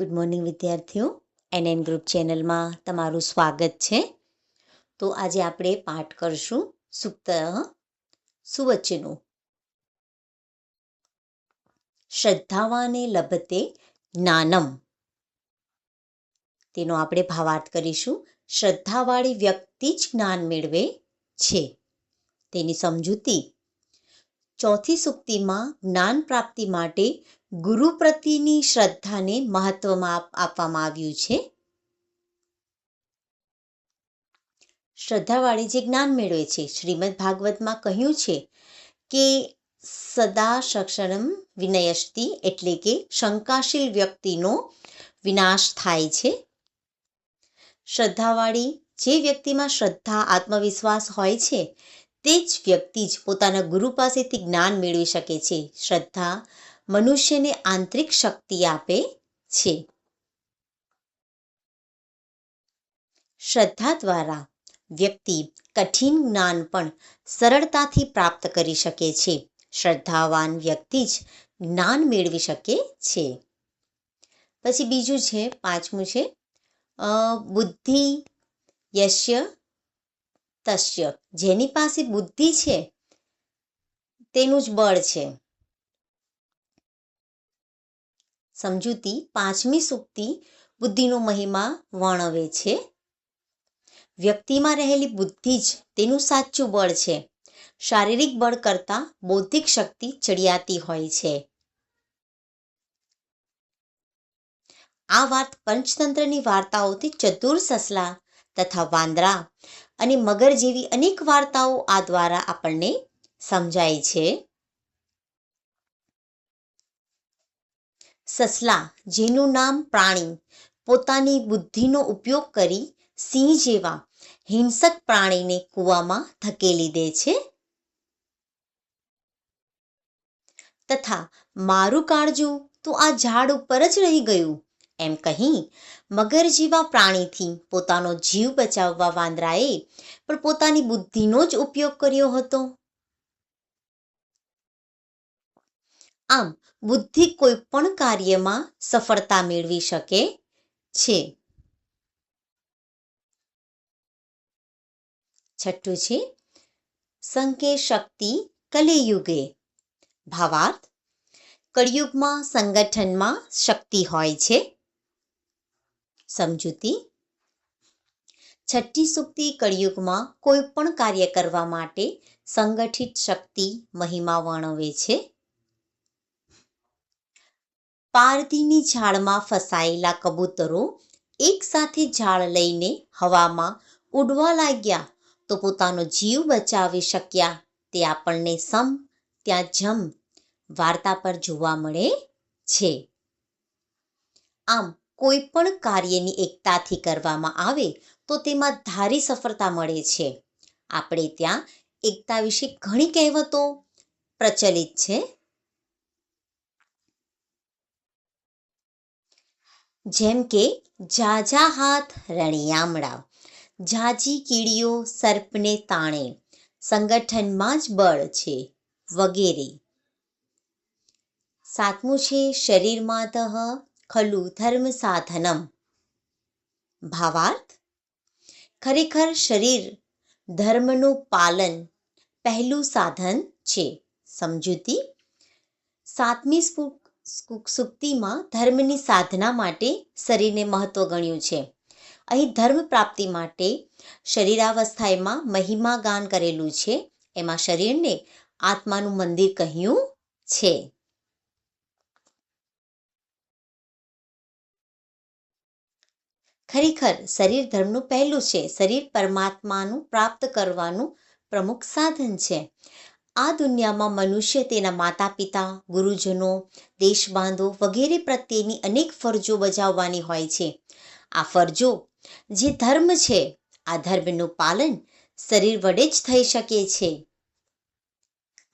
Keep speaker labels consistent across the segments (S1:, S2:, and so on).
S1: Good morning વિદ્યાર્થીઓ. NN group ચેનલમાં તમારું સ્વાગત છે. તો આજે આપણે પાઠ કરશું સુપ્ત સુવચનું. શ્રદ્ધાવાને લભતે જ્ઞાનમ. તેનો આપણે ભાવાર્થ કરીશું. શ્રદ્ધાવાળી વ્યક્તિ જ જ્ઞાન મેળવે છે. તેની સમજૂતી ચોથી સુક્તિમાં જ્ઞાન પ્રાપ્તિ માટે ગુરુ પ્રત્યેની શ્રદ્ધાને મહત્વમાં આપવામાં આવ્યું છે. શ્રદ્ધાવાળી જે જ્ઞાન મેળવે છે, શ્રીમદ ભાગવતમાં કહ્યું છે કે સદા સક્ષરમ વિનયસ્તી એટલે કે શંકાશીલ વ્યક્તિનો વિનાશ થાય છે. શ્રદ્ધાવાળી જે વ્યક્તિમાં શ્રદ્ધા, આત્મવિશ્વાસ હોય છે તે જ વ્યક્તિ જ પોતાના ગુરુ પાસેથી જ્ઞાન મેળવી શકે છે. શ્રદ્ધા મનુષ્યને આંતરિક શક્તિ આપે છે. શ્રદ્ધા દ્વારા વ્યક્તિ કઠિન જ્ઞાન પણ સરળતાથી પ્રાપ્ત કરી શકે છે. શ્રદ્ધાવાન વ્યક્તિ જ જ્ઞાન મેળવી શકે છે. પછી બીજું છે, પાંચમું છે બુદ્ધિ યશ્ય તસ્ય. જેની પાસે બુદ્ધિ છે, તેનું જ બળ છે. સમજૂતી પાંચમી સુક્તિ બુદ્ધિનો મહિમા વર્ણવે છે. વ્યક્તિમાં રહેલી બુદ્ધિ જ તેનું સાચું બળ છે. શારીરિક બળ કરતાં બૌદ્ધિક શક્તિ ચડિયાતી હોય છે. આ વાત પંચતંત્રની વાર્તાઓથી ચતુર સસલા તથા વાંદરા અને મગર જેવી અનેક વાર્તાઓ આ દ્વારા આપણને સમજાય છે. સસલા, જેનું નામ પ્રાણી, પોતાની બુદ્ધિનો ઉપયોગ કરી સિંહ જેવા હિંસક પ્રાણીને કૂવામાં ધકેલી દે છે. તથા મારું કાળજું તો આ ઝાડ ઉપર જ રહી ગયું. એમ કહી મગર જેવા પ્રાણીથી પોતાનો જીવ બચાવવા વાંદરાએ પણ પોતાની બુદ્ધિનો જ ઉપયોગ કર્યો હતો. આમ, બુદ્ધિ કોઈ પણ કાર્યમાં સફળતા મેળવી શકે છે. છઠ્ઠું છે સંકે શક્તિ કલિયુગે. ભાવાર્થ, કળિયુગમાં સંગઠનમાં શક્તિ હોય છે. સમજૂતી. છઠ્ઠી સુક્તિ કળિયુગમાં કોઈ પણ કાર્ય કરવા માટે સંગઠિત શક્તિ મહિમા વર્ણવે છે. પારધીની ઝાડમાં ફસાયેલા કબૂતરો એકસાથે ઝાડ લઈને હવામાં ઉડવા લાગ્યા તો પોતાનો જીવ બચાવી શક્યા. તે આપણને સમ, ત્યાં જમ વાર્તા પર જોવા મળે છે. આમ કોઈ પણ કાર્યની એકતાથી કરવામાં આવે, તો તેમાં ધારી સફળતા મળે છે. આપણે ત્યાં એકતા વિશે ઘણી કહેવતો પ્રચલિત છે. જેમ કે ઝાઝા હાથ રણિયામડા ઝાઝી કીડીઓ સર્પને તાણે, સંગઠનમાં જ બળ છે વગેરે. સાતમું છે શરીરમાં તહ ખલુ ધર્મ સાધનમ ભાવાર્થ ખરેખર શરીર ધર્મનું પાલન પહેલું સાધન છે સમજૂતી સાતમી સુક્તિમાં ધર્મની સાધના માટે શરીરને મહત્વ ગણ્યું છે અહીં ધર્મ પ્રાપ્તિ માટે શરીરાવસ્થામાં મહિમા ગાન કરેલું છે એમાં શરીરને આત્માનું મંદિર કહ્યું છે ખરેખર શરીર ધર્મનું પહેલું છે. શરીર પરમાત્માનું પ્રાપ્ત કરવાનું પ્રમુખ સાધન છે. આ દુનિયામાં મનુષ્ય તેના માતા પિતા ગુરુજનો, દેશબાંધો વગેરે પ્રત્યેની અનેક ફરજો બજાવવાની હોય છે. આ ફરજો જે ધર્મ છે, આ ધર્મનું પાલન શરીર વડે જ થઈ શકે છે.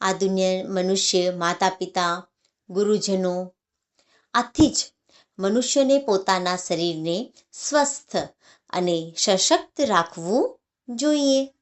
S1: આ દુનિયા મનુષ્ય માતા પિતા ગુરુજનો, આથી જ મનુષ્યને પોતાના શરીરને સ્વસ્થ અને સશક્ત રાખવું જોઈએ.